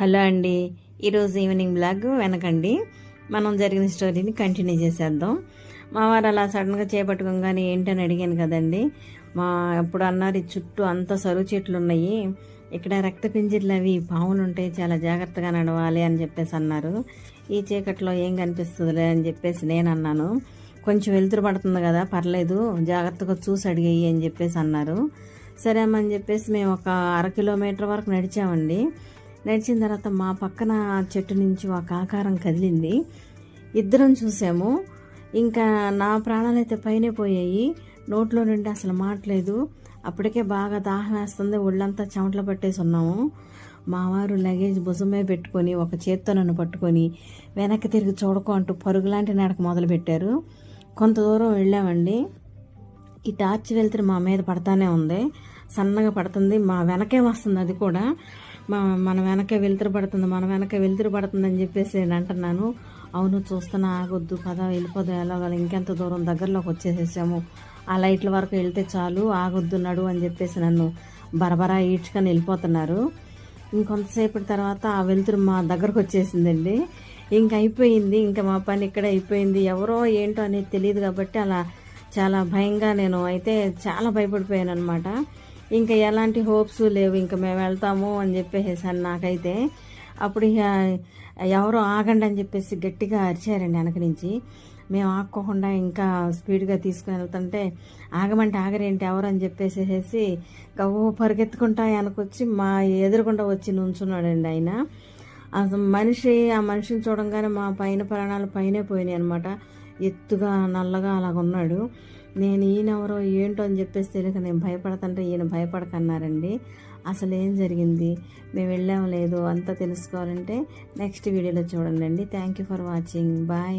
Hello అండి. ఈరోజు evening blog వెనకండి. మనం జరిగిన స్టోరీని కంటిన్యూ చేసేద్దాం. మా వారు అలా సడన్గా చేపట్టుకోగానే ఏంటని అడిగాను కదండి. మా అప్పుడు అన్నారు చుట్టూ అంత సరువు చెట్లు ఉన్నాయి ఇక్కడ రక్తపింజర్లు అవి పాములు ఉంటాయి చాలా జాగ్రత్తగా నడవాలి అని చెప్పేసి అన్నారు. ఈ చీకట్లో ఏం కనిపిస్తుందిలే అని చెప్పేసి నేను అన్నాను. కొంచెం వెలుతురు పడుతుంది కదా పర్లేదు. జాగ్రత్తగా చూసి అడిగేయి అని చెప్పేసి అన్నారు. సరే అమ్మని చెప్పేసి మేము ఒక అర కిలోమీటర్ వరకు నడిచామండి. నడిచిన తర్వాత మా పక్కన చెట్టు నుంచి ఒక ఆకారం కదిలింది. ఇద్దరం చూసాము. ఇంకా నా ప్రాణాలు అయితే పైనే పోయాయి. నోట్లో నుండి అసలు మాట్లేదు అప్పటికే బాగా దాహం వేస్తుంది. ఒళ్ళంతా చెమటలు పట్టేసి ఉన్నాము. మావారు లగేజ్ భుజమే పెట్టుకొని ఒక చేత్తో నన్ను పట్టుకొని వెనక్కి తిరిగి చూడకు అంటూ పరుగులాంటి నడక మొదలుపెట్టారు కొంత దూరం వెళ్ళామండి. ఈ టార్చ్ వెళ్తే మా మీద పడతానే ఉంది. సన్నగా పడుతుంది. మా వెనకే వస్తుంది అది కూడా. మన వెనక వెలుతురు పడుతుంది మన వెనక వెలుతురు పడుతుంది అని చెప్పేసి నేను అంటున్నాను. అవును చూస్తున్నా ఆగొద్దు పద వెళ్ళిపోదాం ఎలాగో ఇంకెంత దూరం దగ్గరలోకి వచ్చేసేసాము. ఆ లైట్ల వరకు వెళ్తే చాలు ఆగొద్దు నడు అని చెప్పేసి నన్ను బరబరా ఈడ్చుకొని వెళ్ళిపోతున్నారు. ఇంకొంతసేపటి తర్వాత ఆ వెలుతురు మా దగ్గరకు వచ్చేసిందండి. ఇంక అయిపోయింది ఇంకా మా పని ఇక్కడ అయిపోయింది. ఎవరో ఏంటో అనేది తెలియదు కాబట్టి అలా చాలా భయంగా నేను అయితే చాలా భయపడిపోయాను అనమాట ఇంకా ఎలాంటి హోప్స్ లేవు. ఇంకా మేము వెళ్తాము అని చెప్పేసాను నాకైతే. అప్పుడు ఎవరో ఆగండి అని చెప్పేసి గట్టిగా అరిచారండి వెనక నుంచి. మేము ఆక్కోకుండా ఇంకా స్పీడ్గా తీసుకుని వెళ్తుంటే ఆగమంటే ఆగరేంటి ఎవరు అని చెప్పేసేసి గవ్వ పరిగెత్తుకుంటా వెనకొచ్చి మా ఎదురుకుండా వచ్చి నుంచున్నాడండి ఆయన. అసలు మనిషి ఆ మనిషిని చూడంగానే మా పైన ప్రాణాలు పైనే పోయినాయి అనమాట ఎత్తుగా నల్లగా అలాగ ఉన్నాడు నేను ఈయనెవరో ఏంటో అని చెప్పేసి తెలియక నేను భయపడతంటే ఈయన భయపడకన్నారండి. అసలు ఏం జరిగింది? మేము వెళ్ళాము లేదు అంతా తెలుసుకోవాలంటే నెక్స్ట్ వీడియోలో చూడండి thank you for watching bye